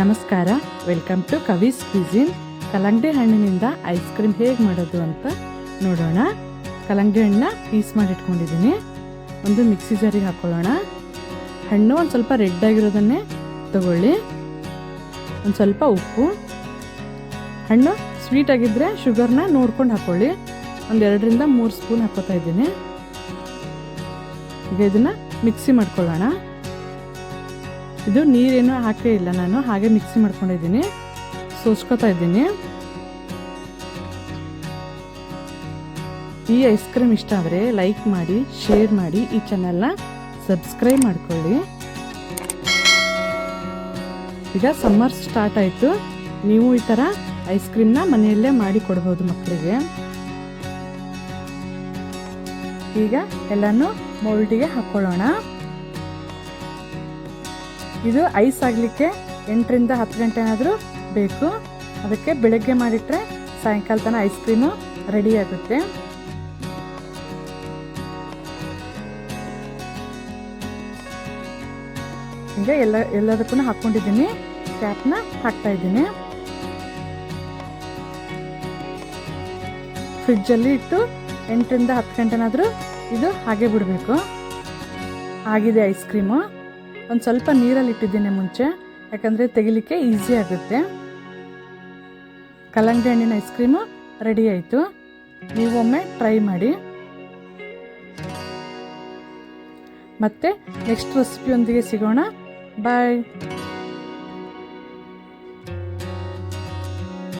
ನಮಸ್ಕಾರ. Welcome to ಕವೀಸ್ cuisine ಕಲಂಗಡಿ ಹಣ್ಣಿನಿಂದ ಐಸ್ ಕ್ರೀಮ್ ಹೇಗೆ ಮಾಡೋದು ಅಂತ ನೋಡೋಣ. ಕಲಂಗಡಿ ಹಣ್ಣನ್ನ ಪೀಸ್ ಮಾಡಿ ಇಟ್ಕೊಂಡಿದ್ದೀನಿ. ಒಂದು ಮಿಕ್ಸಿ ಜಾರಿಗೆ ಹಾಕೊಳ್ಳೋಣ. ಹಣ್ಣು ಒಂದು ಸ್ವಲ್ಪ ರೆಡ್ ಆಗಿರೋದನ್ನೇ ತಗೊಳ್ಳಿ. ಒಂದು ಸ್ವಲ್ಪ ಉಪ್ಪು. ಹಣ್ಣು ಸ್ವೀಟ್ ಆಗಿದ್ದರೆ ಶುಗರ್ನ ನೋಡ್ಕೊಂಡು ಹಾಕೊಳ್ಳಿ. ಒಂದು ಎರಡರಿಂದ ಮೂರು ಸ್ಪೂನ್ ಹಾಕೋತಾ ಇದ್ದೀನಿ. ಈಗ ಇದನ್ನು ಮಿಕ್ಸಿ ಮಾಡ್ಕೊಳ್ಳೋಣ. ಇದು ನೀರೇನು ಹಾಕೇ ಇಲ್ಲ ನಾನು, ಹಾಗೆ ಮಿಕ್ಸಿ ಮಾಡ್ಕೊಂಡಿದ್ದೀನಿ. ಸೋಸ್ಕೊತಾ ಇದ್ದೀನಿ. ಈ ಐಸ್ ಕ್ರೀಮ್ ಇಷ್ಟ ಆದರೆ ಲೈಕ್ ಮಾಡಿ ಶೇರ್ ಮಾಡಿ ಈ ಚಾನಲ್ನ ಸಬ್ಸ್ಕ್ರೈಬ್ ಮಾಡ್ಕೊಳ್ಳಿ. ಈಗ ಸಮ್ಮರ್ ಸ್ಟಾರ್ಟ್ ಆಯಿತು. ನೀವು ಈ ಥರ ಐಸ್ ಕ್ರೀಮ್ನ ಮನೆಯಲ್ಲೇ ಮಾಡಿ ಕೊಡ್ಬೋದು ಮಕ್ಕಳಿಗೆ. ಈಗ ಎಲ್ಲನೂ ಮೋಲ್ಡಿಗೆ ಹಾಕ್ಕೊಳ್ಳೋಣ ಇದು ಐಸ್ ಆಗಲಿಕ್ಕೆ ಎಂಟರಿಂದ ಹತ್ತು ಗಂಟೆನಾದರೂ ಬೇಕು. ಅದಕ್ಕೆ ಬೆಳಗ್ಗೆ ಮಾಡಿಟ್ರೆ ಸಾಯಂಕಾಲ ತನಕ ಐಸ್ ಕ್ರೀಮು ರೆಡಿ ಆಗುತ್ತೆ. ಈಗ ಎಲ್ಲ ಎಲ್ಲದಕ್ಕೂ ಹಾಕ್ಕೊಂಡಿದ್ದೀನಿ. ಕ್ಯಾಪ್ನ ಹಾಕ್ತಾ ಇದ್ದೀನಿ. ಫ್ರಿಜ್ಜಲ್ಲಿ ಇಟ್ಟು ಎಂಟರಿಂದ ಹತ್ತು ಗಂಟೆನಾದರೂ ಇದು ಹಾಗೆ ಬಿಡಬೇಕು. ಆಗಿದೆ ಐಸ್ ಕ್ರೀಮು ಒಂದು ಸ್ವಲ್ಪ ನೀರಲ್ಲಿ ಇಟ್ಟಿದ್ದೀನಿ ಮುಂಚೆ, ಯಾಕಂದರೆ ತೆಗಿಲಿಕ್ಕೆ ಈಸಿ ಆಗುತ್ತೆ. ಕಲ್ಲಂಗಡಿ ಹಣ್ಣಿನ ಐಸ್ ಕ್ರೀಮು ರೆಡಿ ಆಯಿತು. ನೀವೊಮ್ಮೆ ಟ್ರೈ ಮಾಡಿ. ಮತ್ತೆ ನೆಕ್ಸ್ಟ್ ರೆಸಿಪಿಯೊಂದಿಗೆ ಸಿಗೋಣ. ಬಾಯ್